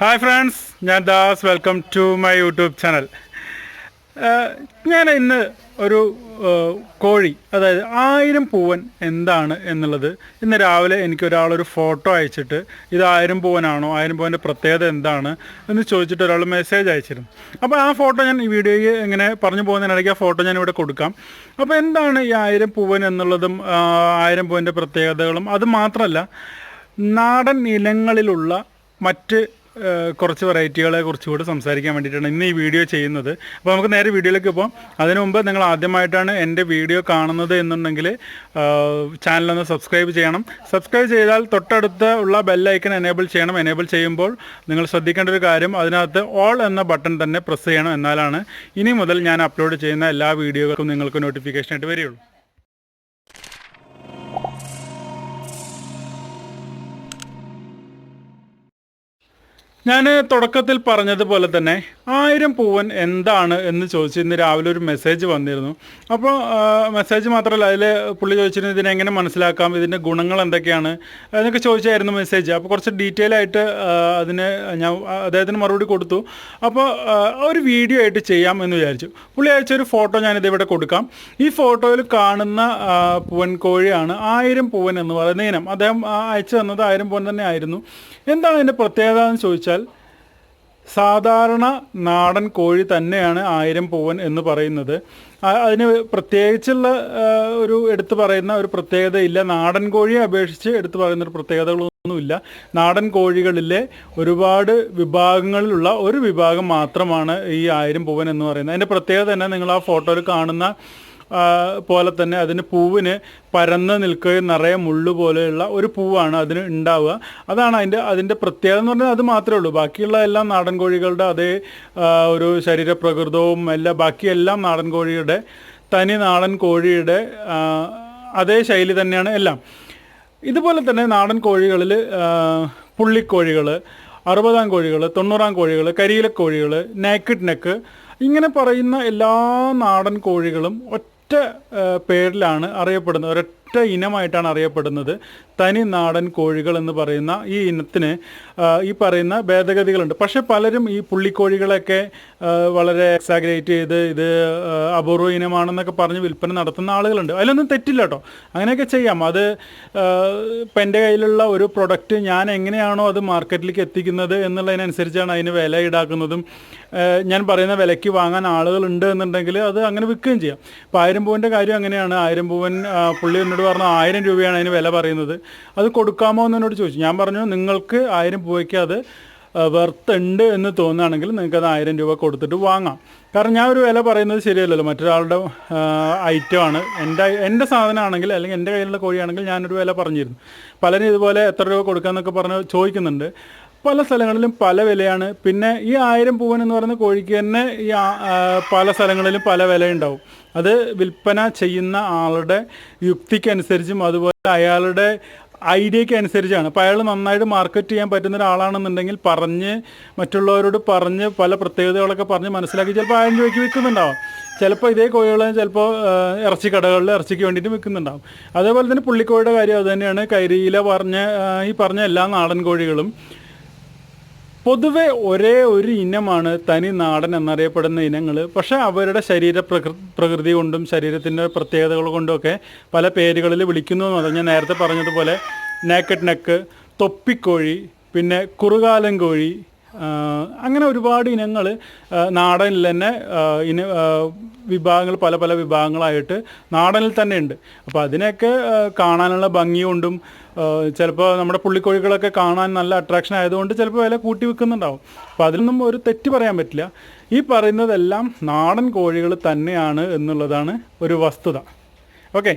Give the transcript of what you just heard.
Hi friends ഞാൻ Das. Welcome to my YouTube channel ഞാൻ ഇന്ന് ഒരു കോഴി അതായത് ആയിരം പൂവൻ എന്താണ് എന്നുള്ളത് ഇന്ന് രാവിലെ എനിക്ക് ഒരാളൊരു ഫോട്ടോ അയച്ചിട്ട് ഇത് ആയിരം പൂവനാണോ ആയിരം പൂവന്റെ പ്രത്യേകത എന്താണ് എന്ന് ചോദിച്ചിട്ട് ഒരാൾ മെസ്സേജ് അയച്ചിരുന്നു. അപ്പോൾ ആ ഫോട്ടോ ഞാൻ ഈ വീഡിയോയിൽ ഇങ്ങനെ പറഞ്ഞു പോകുന്നതിനിടയ്ക്ക് ആ ഫോട്ടോ ഞാൻ ഇവിടെ കൊടുക്കാം. അപ്പോൾ എന്താണ് ഈ ആയിരം പൂവൻ എന്നുള്ളതും ആയിരം പൂവന്റെ പ്രത്യേകതകളും? അത് മാത്രമല്ല നാടൻ ഇനങ്ങളിലുള്ള മറ്റ് കുറച്ച് വെറൈറ്റികളെ കുറിച്ചുകൂടി സംസാരിക്കാൻ വേണ്ടിയിട്ടാണ് ഇന്ന് ഈ വീഡിയോ ചെയ്യുന്നത്. അപ്പോൾ നമുക്ക് നേരെ വീഡിയോയിലേക്ക് പോകാം അതിനു മുമ്പ് നിങ്ങൾ ആദ്യമായിട്ടാണ് എന്റെ വീഡിയോ കാണുന്നത് എന്നുണ്ടെങ്കിൽ ചാനലൊന്ന് സബ്സ്ക്രൈബ് ചെയ്യണം. സബ്സ്ക്രൈബ് ചെയ്താൽ തൊട്ടടുത്ത് ഉള്ള ബെല്ലൈക്കൺ എനേബിൾ ചെയ്യണം. എനേബിൾ ചെയ്യുമ്പോൾ നിങ്ങൾ ശ്രദ്ധിക്കേണ്ട ഒരു കാര്യം അതിനകത്ത് ഓൾ എന്ന ബട്ടൺ തന്നെ പ്രസ് ചെയ്യണം എന്നാലാണ് ഇനി മുതൽ ഞാൻ അപ്ലോഡ് ചെയ്യുന്ന എല്ലാ വീഡിയോകൾക്കും നിങ്ങൾക്ക് നോട്ടിഫിക്കേഷൻ ആയിട്ട് വരികയുള്ളൂ. ഞാൻ തുടക്കത്തിൽ പറഞ്ഞതുപോലെ തന്നെ ആയിരം പൂവൻ എന്താണ് എന്ന് ചോദിച്ച് ഇന്ന് രാവിലെ ഒരു മെസ്സേജ് വന്നിരുന്നു. അപ്പോൾ മെസ്സേജ് മാത്രമല്ല അതിൽ പുള്ളി ചോദിച്ചിരുന്നു ഇതിനെ എങ്ങനെ മനസ്സിലാക്കാം ഇതിന്റെ ഗുണങ്ങൾ എന്തൊക്കെയാണ് എന്നൊക്കെ ചോദിച്ചായിരുന്നു മെസ്സേജ് അപ്പോൾ കുറച്ച് ഡീറ്റെയിൽ ആയിട്ട് അതിന് ഞാൻ അദ്ദേഹത്തിന് മറുപടി കൊടുത്തു. അപ്പോൾ ഒരു വീഡിയോ ആയിട്ട് ചെയ്യാം എന്ന് വിചാരിച്ചു. പുള്ളി അയച്ചൊരു ഫോട്ടോ ഞാനിത് ഇവിടെ കൊടുക്കാം. ഈ ഫോട്ടോയിൽ കാണുന്ന പൂവൻകോഴിയാണ് പൂവൻ കോഴിയാണ് ആയിരം പൂവൻ എന്ന് പറയുന്ന ഇനം. അദ്ദേഹം അയച്ചു തന്നത് ആയിരം പൂവൻ തന്നെ ആയിരുന്നു എന്താണ് അതിന്റെ പ്രത്യേകത എന്ന് ചോദിച്ചാൽ സാധാരണ നാടൻ കോഴി തന്നെയാണ് ആയിരം പൂവൻ എന്ന് പറയുന്നത്. അതിന് പ്രത്യേകിച്ചുള്ള ഒരു എടുത്തു പറയുന്ന ഒരു പ്രത്യേകതയില്ല. നാടൻ കോഴിയെ അപേക്ഷിച്ച് എടുത്തു പറയുന്ന ഒരു പ്രത്യേകതകളൊന്നുമില്ല. നാടൻ കോഴികളിലെ ഒരുപാട് വിഭാഗങ്ങളിലുള്ള ഒരു വിഭാഗം മാത്രമാണ് ഈ ആയിരം പൂവൻ എന്ന് പറയുന്നത്. അതിന്റെ പ്രത്യേകത തന്നെ നിങ്ങൾ ആ ഫോട്ടോയിൽ കാണുന്ന പോലെ തന്നെ അതിന് പൂവിന് പരന്ന് നിൽക്കുകയും നിറയെ മുള്ളു പോലെയുള്ള ഒരു പൂവാണ് അതിന് ഉണ്ടാവുക. അതാണ് അതിന്റെ അതിന്റെ പ്രത്യേകത എന്ന് പറഞ്ഞാൽ അത് മാത്രമേ ഉള്ളൂ. ബാക്കിയുള്ള എല്ലാം നാടൻ കോഴികളുടെ അതേ ഒരു ശരീരപ്രകൃതവും എല്ലാം ബാക്കിയെല്ലാം നാടൻ കോഴിയുടെ തനി നാടൻ കോഴിയുടെ അതേ ശൈലി തന്നെയാണ് എല്ലാം. ഇതുപോലെ തന്നെ നാടൻ കോഴികളിൽ പുള്ളിക്കോഴികൾ അറുപതാം കോഴികൾ തൊണ്ണൂറാം കോഴികൾ കരിയില കോഴികൾ നാക്കിഡ് നെക്ക് ഇങ്ങനെ പറയുന്ന എല്ലാ നാടൻ കോഴികളും ഒറ്റ ആ, പേരിലാണ് അറിയപ്പെടുന്നത്. ഒരൊറ്റ ഇനമായിട്ടാണ് അറിയപ്പെടുന്നത്. തനി നാടൻ കോഴികൾ എന്ന് പറയുന്ന ഈ ഇനത്തിന് ഈ പറയുന്ന ഭേദഗതികളുണ്ട്. പക്ഷെ പലരും ഈ പുള്ളിക്കോഴികളൊക്കെ വളരെ എക്സാഗ്രേറ്റ് ചെയ്ത് ഇത് അപൂർവ ഇനമാണെന്നൊക്കെ പറഞ്ഞ് വിൽപ്പന നടത്തുന്ന ആളുകളുണ്ട്. അതിലൊന്നും തെറ്റില്ല കേട്ടോ. അങ്ങനെയൊക്കെ ചെയ്യാം. അത് ഇപ്പം എന്റെ കയ്യിലുള്ള ഒരു പ്രൊഡക്റ്റ് ഞാൻ എങ്ങനെയാണോ അത് മാർക്കറ്റിലേക്ക് എത്തിക്കുന്നത് എന്നുള്ളതിനനുസരിച്ചാണ് അതിന് വില ഈടാക്കുന്നതും ഞാൻ പറയുന്ന വിലയ്ക്ക് വാങ്ങാൻ ആളുകളുണ്ട് എന്നുണ്ടെങ്കിൽ അത് അങ്ങനെ വിൽക്കുകയും ചെയ്യാം. ഇപ്പോൾ ആയിരം പൂവിന്റെ കാര്യം അങ്ങനെയാണ്. ആയിരം പൂവൻ പുള്ളി എന്നോട് പറഞ്ഞു ആയിരം രൂപയാണ് അതിന് വില പറയുന്നത്. അത് കൊടുക്കാമോ എന്ന് എന്നോട് ചോദിച്ചു. ഞാൻ പറഞ്ഞു നിങ്ങൾക്ക് ആയിരം രൂപയ്ക്ക് അത് വെർത്ത് ഉണ്ട് എന്ന് തോന്നുകയാണെങ്കിൽ നിങ്ങൾക്കത് ആയിരം രൂപ കൊടുത്തിട്ട് വാങ്ങാം. കാരണം ഞാൻ ഒരു വില പറയുന്നത് ശരിയല്ലല്ലോ. മറ്റൊരാളുടെ ഐറ്റമാണ് എന്റെ എന്റെ സാധനമാണെങ്കിൽ അല്ലെങ്കിൽ എന്റെ കയ്യിലുള്ള കോഴിയാണെങ്കിൽ ഞാനൊരു വില പറഞ്ഞിരുന്നു. പലരും ഇതുപോലെ എത്ര രൂപ കൊടുക്കാമെന്നൊക്കെ പറഞ്ഞ് ചോദിക്കുന്നുണ്ട്. പല സ്ഥലങ്ങളിലും പല വിലയാണ്. പിന്നെ ഈ ആയിരം പൂവൻ എന്ന് പറയുന്ന കോഴിക്ക് തന്നെ ഈ പല സ്ഥലങ്ങളിലും പല വിലയുണ്ടാവും. അത് വിൽപ്പന ചെയ്യുന്ന ആളുടെ യുക്തിക്കനുസരിച്ചും അതുപോലെ അയാളുടെ ഐഡിയയ്ക്ക് അനുസരിച്ചാണ് അപ്പോൾ അയാൾ നന്നായിട്ട് മാർക്കറ്റ് ചെയ്യാൻ പറ്റുന്ന ഒരാളാണെന്നുണ്ടെങ്കിൽ പറഞ്ഞ് മറ്റുള്ളവരോട് പറഞ്ഞ് പല പ്രത്യേകതകളൊക്കെ പറഞ്ഞ് മനസ്സിലാക്കി ചിലപ്പോൾ ആയിരം രൂപയ്ക്ക് വിൽക്കുന്നുണ്ടാവും. ചിലപ്പോൾ ഇതേ കോഴികൾ ചിലപ്പോൾ ഇറച്ചി കടകളിൽ ഇറച്ചിക്ക് വേണ്ടിയിട്ട് വിൽക്കുന്നുണ്ടാവും. അതേപോലെ തന്നെ പുള്ളിക്കോഴിയുടെ കാര്യം അതുതന്നെയാണ് കരിയില പറഞ്ഞ ഈ പറഞ്ഞ എല്ലാ നാടൻ കോഴികളും പൊതുവെ ഒരേ ഒരു ഇനമാണ് തനി നാടൻ എന്നറിയപ്പെടുന്ന ഇനങ്ങൾ പക്ഷേ അവരുടെ ശരീര പ്രകൃ പ്രകൃതി കൊണ്ടും ശരീരത്തിന്റെ പ്രത്യേകതകൾ കൊണ്ടുമൊക്കെ പല പേരുകളിൽ വിളിക്കുന്നു എന്ന് ഞാൻ നേരത്തെ പറഞ്ഞതുപോലെ നേക്കഡ് നെക്ക് തൊപ്പിക്കോഴി പിന്നെ കുറുകാലൻ കോഴി അങ്ങനെ ഒരുപാട് ഇനങ്ങൾ നാടനിൽ തന്നെ ഇന വിഭാഗങ്ങൾ പല പല വിഭാഗങ്ങളായിട്ട് നാടനിൽ തന്നെ ഉണ്ട്. അപ്പോൾ അതിനെയൊക്കെ കാണാനുള്ള ഭംഗിയുണ്ടും ചിലപ്പോൾ നമ്മുടെ പുള്ളിക്കോഴികളൊക്കെ കാണാൻ നല്ല അട്രാക്ഷൻ ആയതുകൊണ്ട് ചിലപ്പോൾ വില കൂട്ടി വെക്കുന്നുണ്ടാവും അപ്പോൾ അതിലൊന്നും ഒരു തെറ്റ് പറയാൻ പറ്റില്ല. ഈ പറയുന്നതെല്ലാം നാടൻ കോഴികൾ തന്നെയാണ് എന്നുള്ളതാണ് ഒരു വസ്തുത. ഓക്കെ?